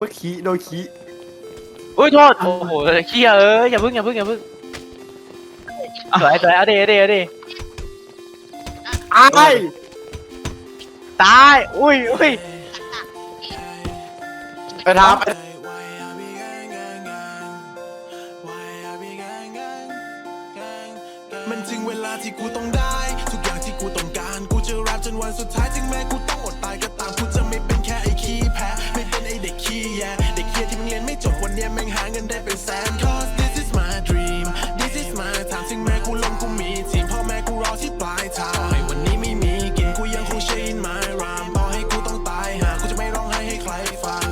เมื่อกี้โดนขี้อุ้ยโทษโอ้โหเขี้ยเอ้ยอย่าพึ่งอย่าพึ่งอย่าพึ่งสวยสวยเอาดิเอาดิเอาดิอ้ายตายอุ้ยอุ้ยไปทำมันถึงเวลาที่กูต้องได้ ทุกอย่างที่กูต้องการ กูจะรับจนวันสุดท้ายถึงแม้กูต้องอดตายก็ ได้เป็นแสน cause this is my dream this is my time ถึงแม้กูลงกูมีทีมพ่อแม่กูรอที่ปลายทางให้วันนี้ไม่มีกินกูยังคง s h in my rhyme ต่อให้กูต้องตายหากูจะไม่ร้องไห้ให้ใครฟัง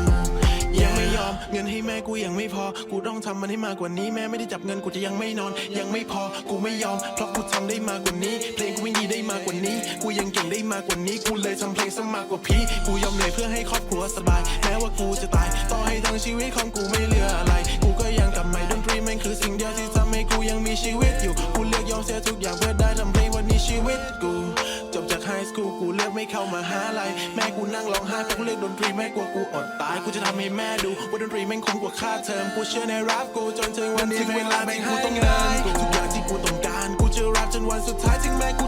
ยังไม่ยอมเงินให้แม่กูยังไม่พอ กูต้องทำมันให้มากกว่านี้แม่ไม่ได้จับเงินกูจะยังไม่นอน ยังไม่พอกูไม่ยอมเพราะกูทำได้มากกว่านี้ เพลงกูไม่มีได้มากกว่านี้ กูยังเก่งได้มากกว่านี้กูเลยทำเพลงซะมากกว่าพี่กูยอมเหนื่อยเพื่อให้ครอบครัวสบายแม้ว่ากูจะตายต่อให้ทั้งชีวิตของกูไม่เหลืออะไร ก็ยังกลับไม่ดนตรีแม่งคือสิ่งเดียวที่ทำให้กูยังมีชีวิตอยู่ กูเลือกยอมเสียทุกอย่างเพื่อได้ทำเพลงวันนี้ชีวิตกูจบจากไฮสคูลกูเลือกไม่เข้ามาหาลัยแม่กูนั่งร้องไห้เพราะกูเลือกดนตรีแม่กลัวกูอดตายกูจะทำให้แม่ดูว่าดนตรีแม่งคุ้มกว่าค่าเทอมกูเชื่อในรักกูจนถึงวันนี้เวลาที่กูต้องได้ทุกอย่างที่กูต้องการกูจะรักจนวันสุดท้ายถึงแม้กู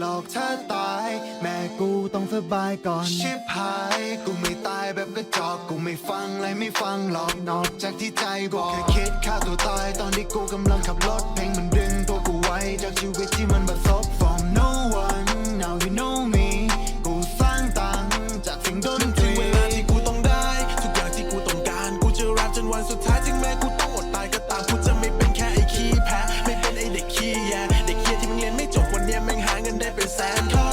หลอกเธอตาย แม่กูต้องสบายก่อน ชิบหาย กูไม่ตายแบบกระจอกกูไม่ฟังอะไรไม่ฟังหรอกนอกจากที่ใจบอกแค่คิดฆ่าตัวตาย ตอนที่กูกำลังขับรถเพลงมันดึงตัวกูไว้จากชีวิตที่มันบัดซบ and